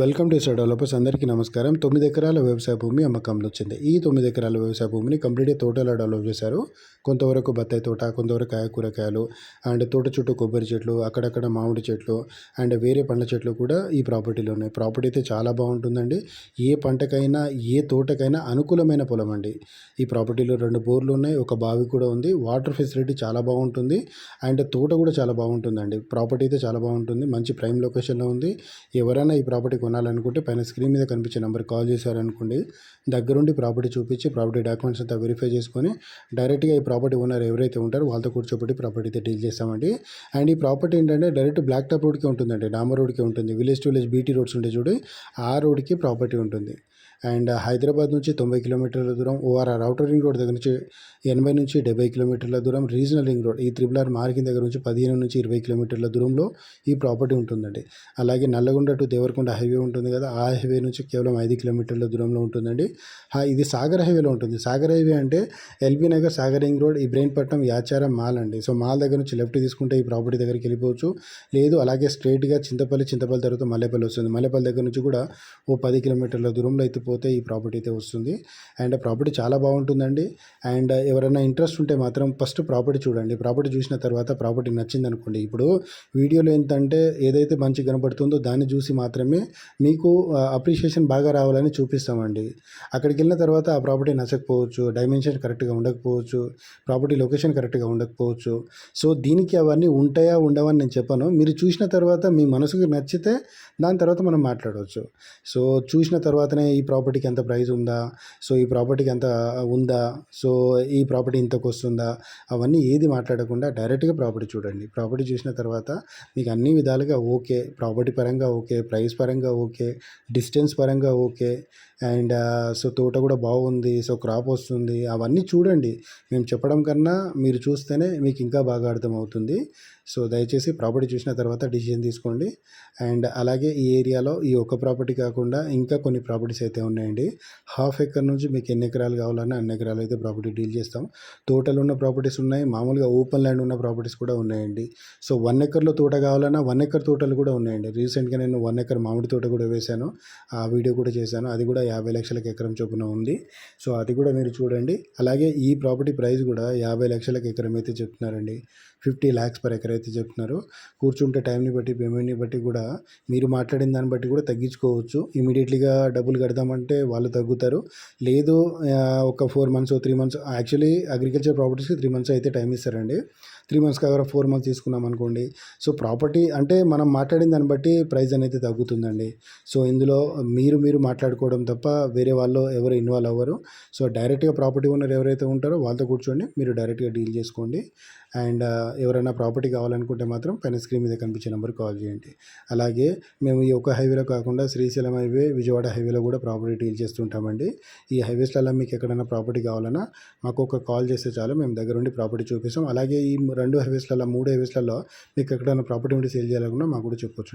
Welcome to star developers. అందరికీ నమస్కారం. తొమ్మిది ఎకరాల వ్యవసాయ భూమి అమ్మకంలో వచ్చింది. ఈ తొమ్మిది ఎకరాల వ్యవసాయ భూమిని కంప్లీట్గా తోటలో డెవలప్ చేశారు. కొంతవరకు బత్తాయి తోట కొంతవరకు కాయ కూరగాయలు అండ్ తోట చుట్టూ కొబ్బరి చెట్లు అక్కడక్కడ మామిడి చెట్లు అండ్ వేరే పండ్ల చెట్లు కూడా ఈ ప్రాపర్టీలో ఉన్నాయి. ప్రాపర్టీ అయితే చాలా బాగుంటుందండి. ఏ పంటకైనా ఏ తోటకైనా అనుకూలమైన పొలం అండి. ఈ ప్రాపర్టీలో రెండు బోర్లు ఉన్నాయి ఒక బావి కూడా ఉంది. వాటర్ ఫెసిలిటీ చాలా బాగుంటుంది అండ్ తోట కూడా చాలా బాగుంటుందండి. ప్రాపర్టీ అయితే చాలా బాగుంటుంది. మంచి ప్రైమ్ లొకేషన్లో ఉంది. ఎవరైనా ఈ ప్రాపర్టీ కొనాలనుకుంటే పైన స్క్రీన్ మీద కనిపించే నెంబర్ కాల్ చేశారనుకోండి దగ్గరుండి ప్రాపర్టీ చూపించి ప్రాపర్టీ డాక్యుమెంట్స్ అంతా వెరిఫై చేసుకొని డైరెక్ట్గా ఈ ప్రాపర్టీ ఓనర్ ఎవరైతే ఉంటారో వాళ్ళతో కూర్చోబెట్టి ప్రాపర్టీ అయితే డీల్ చేస్తామండి. అండ్ ఈ ప్రాపర్టీ ఏంటంటే డైరెక్ట్ బ్లాక్ టాప్ రోడ్కి ఉంటుందండి డామర్ రోడ్కి ఉంటుంది village to village BT roads ఉంటాయి చూడు ఆ రోడ్కి ప్రాపర్టీ ఉంటుంది. అండ్ హైదరాబాద్ నుంచి తొంభై కిలోమీటర్ల దూరం ఓఆర్ఆర్ అవుటర్ రింగ్ రోడ్ దగ్గర నుంచి ఎనభై నుంచి డెబ్బై కిలోమీటర్ల దూరం రీజనల్ రింగ్ రోడ్ ఈ త్రిబుల్ ఆర్ మార్కింగ్ దగ్గర నుంచి పదిహేను నుంచి ఇరవై కిలోమీటర్ల దూరంలో ఈ ప్రాపర్టీ ఉంటుందండి. అలాగే నల్లగొండ టు దేవరకొండ హైవే ఉంటుంది కదా ఆ హైవే నుంచి కేవలం ఐదు కిలోమీటర్ల దూరంలో ఉంటుందండి. ఇది సాగర్ హైవేలో ఉంటుంది. సాగర్ హైవే అంటే LB Nagar Sagar ring road Ibrahimpatnam Yacharam mall అండి. సో మాల్ దగ్గర నుంచి లెఫ్ట్ తీసుకుంటే ఈ ప్రాపర్టీ దగ్గరికి వెళ్ళిపోవచ్చు. లేదు అలాగే స్ట్రైట్గా చింతపల్లి చింతపల్లి తర్వాత మల్లెపల్లి వస్తుంది. మల్లెపల్లి దగ్గర నుంచి కూడా ఓ పది కిలోమీటర్ల దూరంలో అయితే పోతే ఈ ప్రాపర్టీ అయితే వస్తుంది. అండ్ ప్రాపర్టీ చాలా బాగుంటుందండి. అండ్ ఎవరైనా ఇంట్రెస్ట్ ఉంటే మాత్రం ఫస్ట్ ప్రాపర్టీ చూడండి. ప్రాపర్టీ చూసిన తర్వాత ప్రాపర్టీ నచ్చింది అనుకోండి ఇప్పుడు వీడియోలో ఏంటంటే ఏదైతే మంచి కనపడుతుందో దాన్ని చూసి మాత్రమే మీకు అప్రిషియేషన్ బాగా రావాలని చూపిస్తామండి. అక్కడికి వెళ్ళిన తర్వాత ఆ ప్రాపర్టీ నచ్చకపోవచ్చు డైమెన్షన్ కరెక్ట్గా ఉండకపోవచ్చు ప్రాపర్టీ లొకేషన్ కరెక్ట్గా ఉండకపోవచ్చు. సో దీనికి అవన్నీ ఉంటాయా ఉండవని నేను చెప్పాను. మీరు చూసిన తర్వాత మీ మనసుకు నచ్చితే దాని తర్వాత మనం మాట్లాడవచ్చు. సో చూసిన తర్వాతనే ఈ ప్రాపర్టీకి ఎంత ప్రైస్ ఉందా? సో ఈ ప్రాపర్టీకి ఎంత ఉందా? సో ఈ ప్రాపర్టీ ఇంతకు వస్తుందా? అవన్నీ ఏది మాట్లాడకుండా డైరెక్ట్గా ప్రాపర్టీ చూడండి. ప్రాపర్టీ చూసిన తర్వాత మీకు అన్ని విధాలుగా ఓకే. ప్రాపర్టీ పరంగా ఓకే ప్రైస్ పరంగా ఓకే డిస్టెన్స్ పరంగా ఓకే. అండ్ సో తోట కూడా బాగుంది సో క్రాప్ వస్తుంది. అవన్నీ చూడండి. మేము చెప్పడం కన్నా మీరు చూస్తేనే మీకు ఇంకా బాగా అర్థమవుతుంది. సో దయచేసి ప్రాపర్టీ చూసిన తర్వాత డిసిజన్ తీసుకోండి. అండ్ అలాగే ఈ ఏరియాలో ఈ ఒక్క ప్రాపర్టీ కాకుండా ఇంకా కొన్ని ప్రాపర్టీస్ అయితే ఉన్నాయండి. హాఫ్ ఎకర్ నుంచి మీకు ఎన్ని ఎకరాలు కావాలన్నా అన్ని ఎకరాలు అయితే ప్రాపర్టీ డీల్ చేస్తాం. తోటలు ఉన్న ప్రాపర్టీస్ ఉన్నాయి. మామూలుగా ఓపెన్ ల్యాండ్ ఉన్న ప్రాపర్టీస్ కూడా ఉన్నాయండి. సో వన్ ఎకర్లో తోట కావాలన్నా వన్ ఎకర్ తోటలు కూడా ఉన్నాయండి. రీసెంట్గా నేను వన్ ఎకర్ మామిడి తోట కూడా వేశాను. ఆ వీడియో కూడా చేశాను. అది కూడా యాభై లక్షలకి ఎకరం చొప్పున ఉంది. సో అది కూడా మీరు చూడండి. అలాగే ఈ ప్రాపర్టీ ప్రైస్ కూడా యాభై లక్షలకు ఎకరం అయితే చెప్తున్నారండి. ఫిఫ్టీ ల్యాక్స్ పర్ ఎకర్ అయితే చెప్తున్నారు. కూర్చుంటే టైంని బట్టి పేమెంట్ని బట్టి కూడా మీరు మాట్లాడిన దాన్ని బట్టి కూడా తగ్గించుకోవచ్చు. ఇమీడియట్లీగా డబ్బులు కడదామంటే వాళ్ళు తగ్గుతారు. లేదు ఒక four months three months actually agriculture ప్రాపర్టీస్కి three months అయితే టైం ఇస్తారండి. త్రీ మంత్స్ కాకుండా ఫోర్ మంత్స్ తీసుకున్నాం అనుకోండి. సో ప్రాపర్టీ అంటే మనం మాట్లాడిన దాన్ని బట్టి ప్రైస్ అనేది తగ్గుతుందండి. సో ఇందులో మీరు మీరు మాట్లాడుకోవడం తప్ప వేరే వాళ్ళు ఎవరు ఇన్వాల్వ్ అవ్వరు. సో డైరెక్ట్గా ప్రాపర్టీ ఓనర్ ఎవరైతే ఉంటారో వాళ్ళతో కూర్చోండి. మీరు డైరెక్ట్గా డీల్ చేసుకోండి. అండ్ ఎవరైనా ప్రాపర్టీ కావాలనుకుంటే మాత్రం పైన స్క్రీన్ మీద కనిపించే నెంబర్ కాల్ చేయండి. అలాగే మేము ఈ ఒక హైవేలో కాకుండా శ్రీశైలం హైవే విజయవాడ హైవేలో కూడా ప్రాపర్టీ డీల్ చేస్తుంటామండి. ఈ హైవేస్లలో మీకు ఎక్కడైనా ప్రాపర్టీ కావాలన్నా మాకు ఒక కాల్ చేస్తే చాలు మేము దగ్గర ఉండి ప్రాపర్టీ చూపిస్తాం. అలాగే ఈ రెండు హైవేస్లలో మూడు హైవేస్లలో మీకు ఎక్కడైనా ప్రాపర్టీ ఉంటే సేల్ చేయాలనుకున్నా మాకు కూడా చెప్పొచ్చు.